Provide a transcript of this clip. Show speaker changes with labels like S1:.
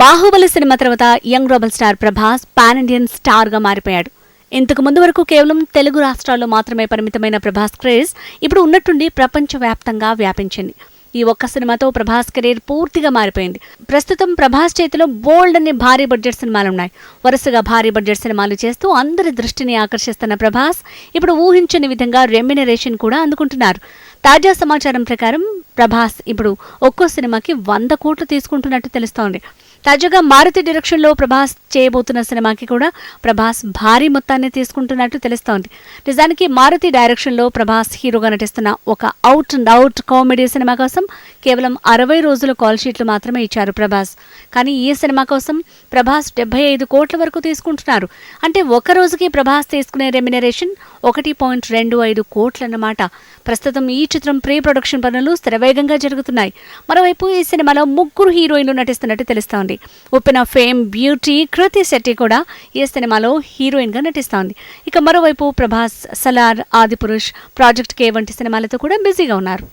S1: Baahubali cinema తర్వాత young rebel star Prabhas pan Indian స్టార్గా మారిపోయాడు. ఇంతకు ముందు వరకు కేవలం తెలుగు రాష్ట్రాల్లో మాత్రమే పరిమితమైన ప్రభాస్ క్రేజ్ ఇప్పుడు ఉన్నట్టుండి ప్రపంచవ్యాప్తంగా వ్యాపించింది. ఈ ఒక్క సినిమాతో ప్రభాస్ కెరీర్ పూర్తిగా మారిపోయింది. ప్రస్తుతం ప్రభాస్ చేతిలో బోల్డ్ అనే భారీ బడ్జెట్ సినిమాలు ఉన్నాయి వరుసగా భారీ బడ్జెట్ సినిమాలు చేస్తూ అందరి దృష్టిని ఆకర్షిస్తున్న ప్రభాస్ ఇప్పుడు ఊహించని విధంగా రెమ్యునరేషన్ కూడా అందుకుంటున్నారు. తాజా సమాచారం ప్రకారం ప్రభాస్ ఇప్పుడు ఒక్కో సినిమాకి వంద కోట్లు తీసుకుంటున్నట్టు తెలుస్తోంది. తాజాగా మారుతి డైరెక్షన్లో ప్రభాస్ చేయబోతున్న సినిమాకి కూడా ప్రభాస్ భారీ మొత్తాన్ని తీసుకుంటున్నట్టు తెలుస్తోంది. నిజానికి మారుతి డైరెక్షన్లో ప్రభాస్ హీరోగా నటిస్తున్న ఒక out and out comedy cinema కోసం కేవలం అరవై రోజుల కాల్ షీట్లు మాత్రమే ఇచ్చారు ప్రభాస్. కానీ ఈ సినిమా కోసం ప్రభాస్ డెబ్బై ఐదు కోట్ల వరకు తీసుకుంటున్నారు. అంటే ఒక రోజుకి ప్రభాస్ తీసుకునే రెమ్యునరేషన్ ఒకటి పాయింట్ రెండు ఐదు కోట్లన్నమాట. ప్రస్తుతం ఈ చిత్రం ప్రీ ప్రొడక్షన్ పనులు శరవేగంగా జరుగుతున్నాయి. మరోవైపు ఈ సినిమాలో ముగ్గురు హీరోయిన్లు నటిస్తున్నట్టు తెలుస్తోంది. ఉప్పెన ఫేమ్ బ్యూటీ కృతి శెట్టి కూడా ఈ సినిమాలో హీరోయిన్గా నటిస్తోంది. ఇక మరోవైపు ప్రభాస్ సలార్ ఆదిపురుష్ ప్రాజెక్ట్ కే వంటి సినిమాలతో కూడా బిజీగా ఉన్నారు.